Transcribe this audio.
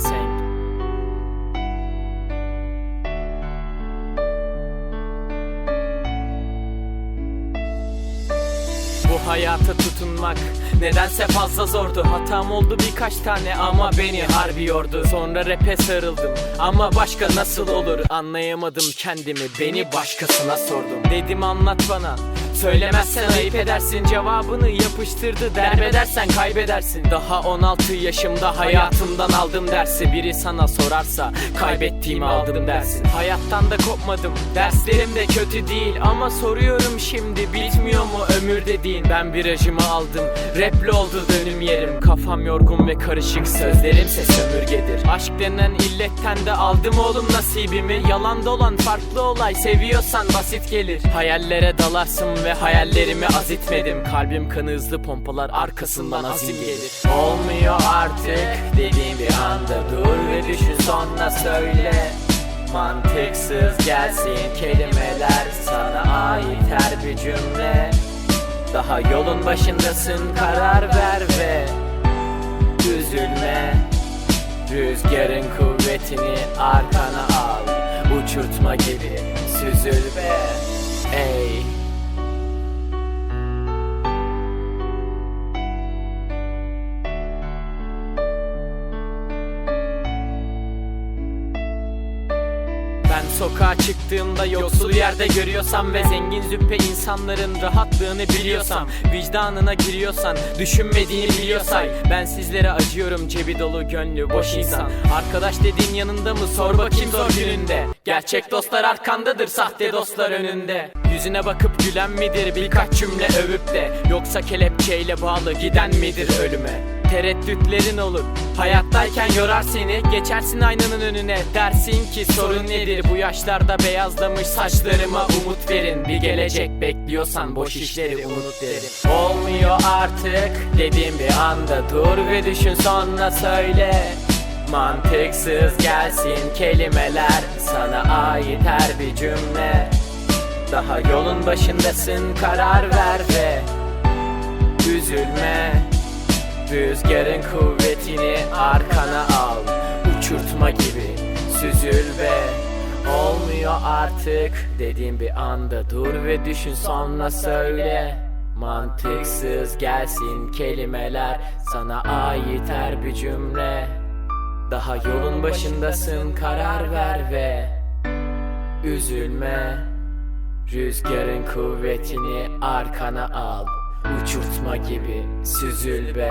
Pelesenk Bu hayata tutunmak nedense fazla zordu. Hatam oldu birkaç tane ama beni harbi yordu. Sonra rap'e sarıldım ama başka nasıl olur? Anlayamadım kendimi beni başkasına sordum Dedim anlat bana Söylemezsen ayıp edersin. Cevabını yapıştırdı. Derbedersen kaybedersin. Daha 16 yaşımda hayatımdan aldım dersi. Biri sana sorarsa kaybettiğimi aldım dersin. Hayattan da kopmadım. Derslerim de kötü değil. Ama soruyorum şimdi bitmiyor mu ömür dediğin? Ben virajımı aldım. Rapli oldu dönüm yerim. Kafam yorgun ve karışık. Sözlerimse sömürgedir. Aşk denen illetten de aldım oğlum nasibimi. Yalan dolan farklı olay seviyorsan basit gelir. Hayallere dalarsın ve hayallerimi azitmedim Kalbim kanı hızlı pompalar arkasından azim gelir. Olmuyor artık dediğim bir anda. Dur ve düşün sonra söyle. Mantıksız gelsin kelimeler. Sana ait her bir cümle. Daha yolun başındasın karar ver ve Üzülme. Rüzgarın kuvvetini arkana al. Uçurtma gibi süzül ve Ey sokağa çıktığımda yoksul yerde görüyorsam Ve zengin züppe insanların rahatlığını biliyorsam Vicdanına giriyorsan düşünmediğini biliyorsay Ben sizlere acıyorum cebi dolu gönlü boş insan. Arkadaş dediğin yanında mı? Sor bakayım zor gününde. Gerçek dostlar arkandadır sahte dostlar önünde. Yüzüne bakıp gülen midir? Birkaç cümle övüp de. Yoksa kelepçeyle bağlı giden midir ölüme Tereddütlerin olur. Hayattayken yorar seni Geçersin aynanın önüne. Dersin ki sorun nedir? Bu yaşlarda beyazlamış saçlarıma umut verin. Bir gelecek bekliyorsan boş işleri unut derim Olmuyor artık dediğim bir anda. Dur ve düşün sonra söyle. Mantıksız gelsin kelimeler. Sana ait her bir cümle. Daha yolun başındasın karar ver ve Rüzgarın kuvvetini arkana al. Uçurtma gibi süzül ve Olmuyor artık dediğim bir anda Dur ve düşün sonra söyle. Mantıksız gelsin kelimeler Sana ait her bir cümle. Daha yolun başındasın karar ver ve Üzülme. Rüzgarın kuvvetini arkana al Uçurtma gibi süzül be